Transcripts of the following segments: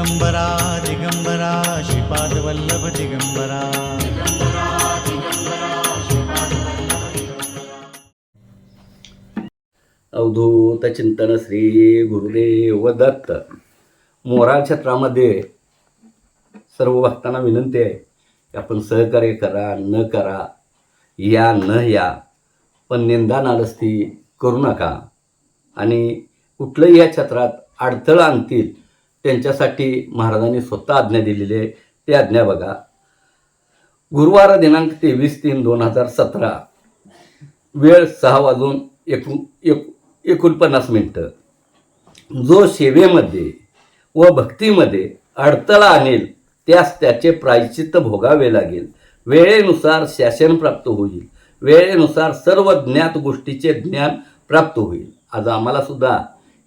दिगंबरा दिगंबरा श्रीपादवल्लभ दिगंबरा. अवधूत चिंतन श्री गुरुदेव दत्त. मोराळ क्षेत्रामध्ये सर्व भक्तांना विनंती आहे की आपण सहकार्य करा न करा या न या पण निंदा नालस्ती करू नका. आणि कुठलंही या क्षेत्रात अडथळा आणतील त्यांच्यासाठी महाराजांनी स्वतः आज्ञा दिलेली आहे. ते आज्ञा बघा. गुरुवार दिनांक तेवीस तीन दोन हजार सतरा. वेळ सहा वाजून एकूण एक एकोणपन्नास मिनटं. जो सेवेमध्ये व भक्तीमध्ये अडथळा आणेल त्यास त्याचे प्रायश्चित्त भोगावे लागेल. वेळेनुसार शासन प्राप्त होईल. वेळेनुसार सर्व ज्ञात गोष्टीचे ज्ञान प्राप्त होईल. आज आम्हाला सुद्धा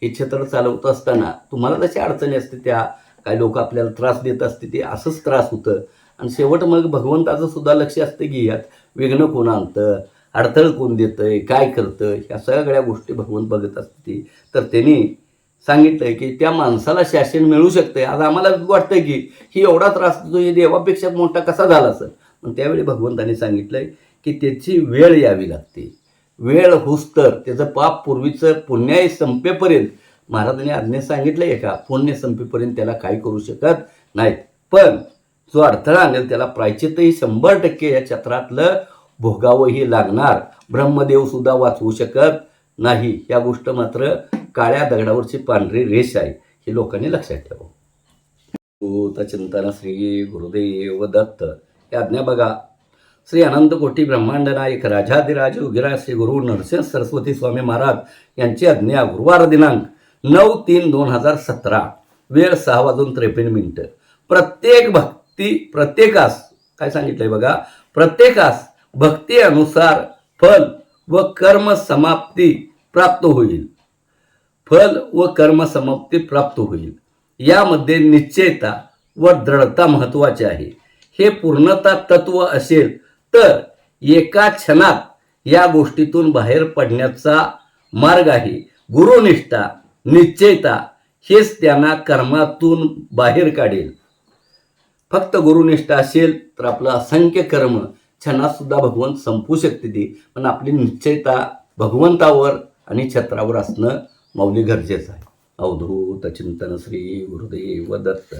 हे क्षेत्र चालवत असताना तुम्हाला जशी अडचणी असते त्या काही लोक आपल्याला त्रास देत असते ते असंच त्रास होतं. आणि शेवट मग भगवंताचं सुद्धा लक्ष असतं की यात विघ्न कोण आणतं अडथळ कोण देतंय काय करतं ह्या सगळ्या गोष्टी भगवंत बघत असते तर त्यांनी सांगितलंय की त्या माणसाला शासन मिळू शकतंय. आज आम्हाला वाटतं की ही एवढा त्रास देतो हे देवापेक्षा मोठा कसा झाला असेल? पण त्यावेळी भगवंताने सांगितलंय की त्याची वेळ यावी लागते. वेळ हुस्तर त्याचं पाप पूर्वीचं पुण्याही संपेपर्यंत महाराजांनी आज्ञा सांगितलंय आहे का? पुण्य संपेपर्यंत त्याला काही करू शकत नाहीत. पण जो अडथळा आणेल त्याला प्रायचितही शंभर टक्के या क्षेत्रातलं भोगावंही लागणार. ब्रह्मदेव सुद्धा वाचवू शकत नाही. या गोष्ट मात्र काळ्या दगडावरची पांढरी रेष आहे. हे लोकांनी लक्षात ठेवावं भूत चिंतन श्री गुरुदेव दत्त. या आज्ञा बघा. श्री अनंत कोटी ब्रह्मांड नाईक राजाधिराज उगिरा श्री गुरु नरसिंह सरस्वती स्वामी महाराज यांची आज्ञा गुरुवार दिनांक नऊ तीन दोन हजार सतरा वेळ सहा वाजून त्रेपन्न मिनिटं. प्रत्येक भक्ती प्रत्येकास काय सांगितलंय बघा? प्रत्येकास भक्ती अनुसार फल व कर्म समाप्ती प्राप्त होईल. फल व कर्म समाप्ती प्राप्त होईल. यामध्ये निश्चयता व दृढता महत्वाची आहे. हे पूर्णता तत्व असेल तर एका क्षणात या गोष्टीतून बाहेर पडण्याचा मार्ग आहे. गुरुनिष्ठा निश्चयता हेच त्यांना कर्मातून बाहेर काढेल. फक्त गुरुनिष्ठा असेल तर आपलं असंख्य कर्म क्षणात सुद्धा भगवंत संपू शकते ती. पण आपली निश्चयता भगवंतावर आणि छत्रावर असणं मौली गरजेचं आहे. अवधूत चिंतन श्री गुरुदेव दत्त.